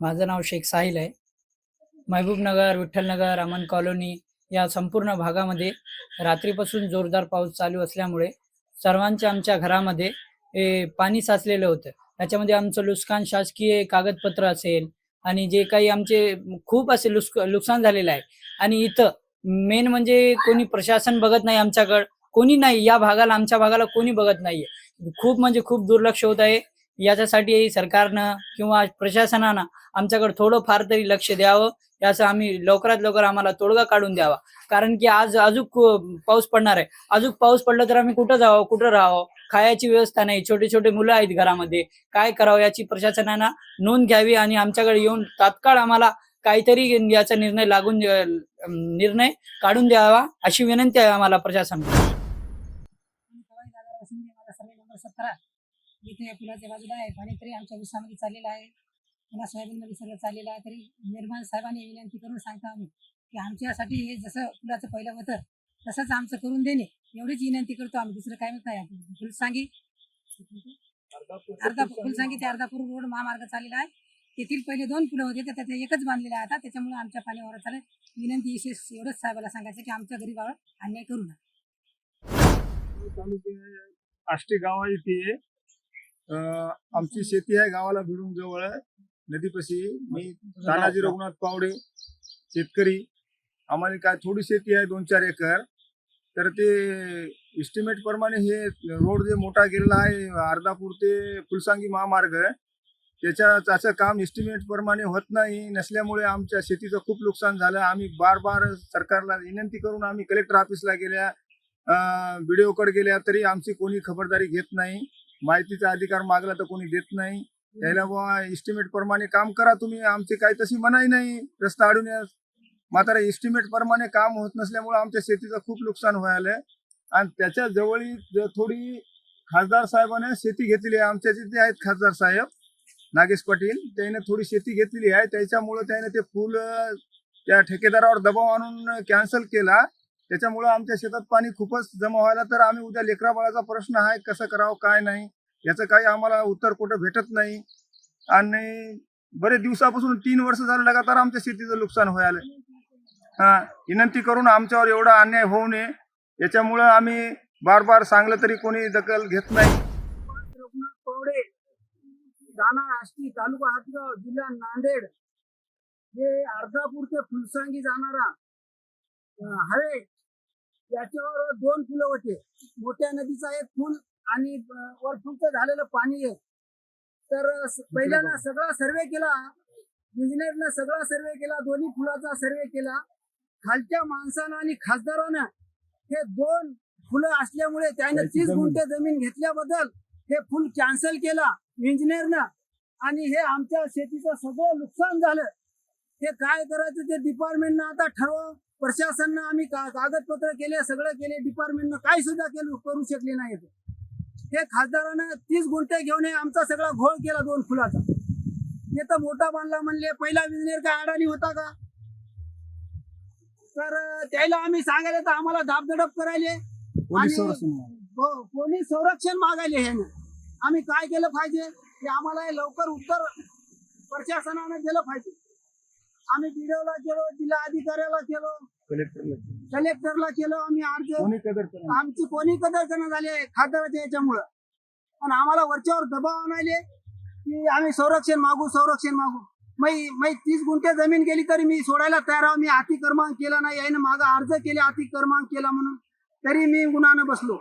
माझं नाव शेख साहिल आहे. महबूबनगर विठ्ठलनगर अमन कॉलनी या संपूर्ण भागामध्ये रात्रीपासून जोरदार पाऊस चालू असल्यामुळे सर्वांच्या आमच्या घरामध्ये हे पाणी साचलेलं होतं. त्याच्यामध्ये आमचं नुकसान शासकीय कागदपत्र असेल आणि जे काही आमचे खूप असे लुस्क नुकसान झालेलं आहे. आणि इथं मेन म्हणजे कोणी प्रशासन बघत नाही आमच्याकडं कोणी नाही या भागाला आमच्या भागाला कोणी बघत नाहीये. खूप म्हणजे खूप दुर्लक्ष होत आहे. याच्यासाठी सरकारनं किंवा प्रशासनानं आमच्याकडे थोडं फार तरी लक्ष द्यावं. याचं आम्ही लवकरात लवकर आम्हाला तोडगा काढून द्यावा. कारण की आज अजून पाऊस पडणार आहे. अजून पाऊस पडला तर आम्ही कुठं जावं कुठं राहावं? खायची व्यवस्था नाही. छोटे छोटे मुलं आहेत घरामध्ये. काय करावं याची प्रशासनानं नोंद घ्यावी आणि आमच्याकडे येऊन तात्काळ आम्हाला काहीतरी याचा निर्णय लागून निर्णय काढून द्यावा अशी विनंती आहे आम्हाला प्रशासन इथे पुलाच्या बाजूला आहे पाणी तरी आमच्या विषयामध्ये चाललेलं आहे. पुन्हा सोयाबीनमध्ये सगळं चाललेलं आहे. तरी निर्माण साहेबांनी विनंती करून सांगता आम्ही की आमच्यासाठी हे जसं पुलाचं पहिलं होतं तसंच आमचं करून देणे. एवढीच विनंती करतो आम्ही. दुसरं काय म्हणत नाही फुल सांगी. अर्धा फुलसांगी ते अर्धापूर रोड महामार्ग चाललेला आहे. तेथील पहिले दोन पुलं होते तर त्याचे एकच बांधलेले आहे आता. त्याच्यामुळे आमच्या पाण्यावर चालेल विनंती विशेष एवढंच साहेबाला सांगायचं की आमच्या गरीबावर अन्याय करू नका. आष्टी गाव येते आमची शेती आहे गावाला भिडून जवळ आहे, नदीपाशी मी तानाजी रघुनाथ पावडे शेतकरी. आम्हाला काय थोडी शेती आहे दोन चार एकर. तर ते इस्टिमेट प्रमाणे हे रोड जे मोठा गेलेला आहे अर्धापूर ते फुलसांगी महामार्ग त्याच्या त्याचं काम इस्टिमेट प्रमाणे होत नाही. नसल्यामुळे आमच्या शेतीचं खूप नुकसान झालं. आम्ही बार बार सरकारला विनंती करून आम्ही कलेक्टर ऑफिसला गेल्या व्हिडिओकडे गेल्या तरी आमची कोणी खबरदारी घेत नाही. माहितीचा अधिकार मागला तर कोणी देत नाही. त्याला बुवा इस्टिमेट प्रमाणे काम करा तुम्ही. आमची काही तशी मनाई नाही. रस्ता अडवण्यास मात्र इस्टिमेट प्रमाणे काम होत नसल्यामुळे आमच्या शेतीचं खूप नुकसान व्हायला आणि त्याच्या जवळी थोडी खासदार साहेबाने शेती घेतलेली आहे. आमच्या तिथे आहेत खासदार साहेब. नागेश पाटील. त्याने थोडी शेती घेतलेली आहे. त्याच्यामुळं त्याने ते फुल त्या ठेकेदारावर दबाव आणून कॅन्सल केला. त्याच्यामुळं आमच्या शेतात पाणी खूपच जमा व्हायला तर आम्ही उद्या लेकरा बाळाचा प्रश्न आहे कसं करावं काय नाही याचं काही आम्हाला उत्तर कुठं भेटत नाही. आणि बरेच दिवसापासून तीन वर्ष झालं लगातार आमच्या शेतीचं नुकसान व्हायला. हा विनंती करून आमच्यावर एवढा अन्याय होऊ नये. याच्यामुळं आम्ही बार बार सांगलं तरी कोणी दखल घेत नाही. दाना आष्टी तालुका हातगाव जिल्हा नांदेड. हे अर्धापूर ते फुलसांगी जाणारा अं, हायवे याच्यावर दोन फुलं होते. मोठ्या नदीचा एक फुल आणि अं, वर फुलचं झालेलं पाणी आहे तर पहिल्यानं सगळा सर्वे केला. इंजिनियरनं सगळा सर्वे केला दोन्ही फुलाचा सर्वे केला. खालच्या माणसानं आणि खासदारानं हे दोन फुलं असल्यामुळे त्याने तीस. गुंठे जमीन घेतल्याबद्दल हे फुल कॅन्सल केला इंजिनियरनं. आणि हे आमच्या शेतीचं सगळं नुकसान झालं. हे काय करायचं ते डिपार्टमेंटनं आता ठरव. प्रशासनानं आम्ही का- कागदपत्र केले सगळं केले. डिपार्टमेंटनं काही सुद्धा केलं करू शकले नाही हे खासदारानं तीस गुंठे घेऊन हे आमचा सगळा घोळ केला दोन फुलाचा. हे तर मोठा बांधला म्हणले पहिला इंजिनियर काय अडाणी होता का? तर त्याला आम्ही सांगायला तर आम्हाला दाबदडप करायले. पोलीस आणि- संरक्षण हो पोलीस संरक्षण मागायले हे. आम्ही काय केलं पाहिजे? की आम्हाला लवकर उत्तर प्रशासनाने दिलं पाहिजे. आम्ही बीडीओला केलो जिल्हा अधिकाऱ्याला केलो कलेक्टरला कलेक्टरला केलो आम्ही अर्ज कोणी कदर करा आमची कोणी कदर करणं झाले खासदाराच्या याच्यामुळं. पण आम्हाला वरच्यावर दबाव आणायले की आम्ही संरक्षण मागू संरक्षण मागू. मै मै तीस गुंठे जमीन गेली तरी मी सोडायला तयार आहो. मी अतिक्रमण केलं नाही. याने मागं अर्ज केले अतिक्रमण केला म्हणून. तरी मी गुन्हानं बसलो.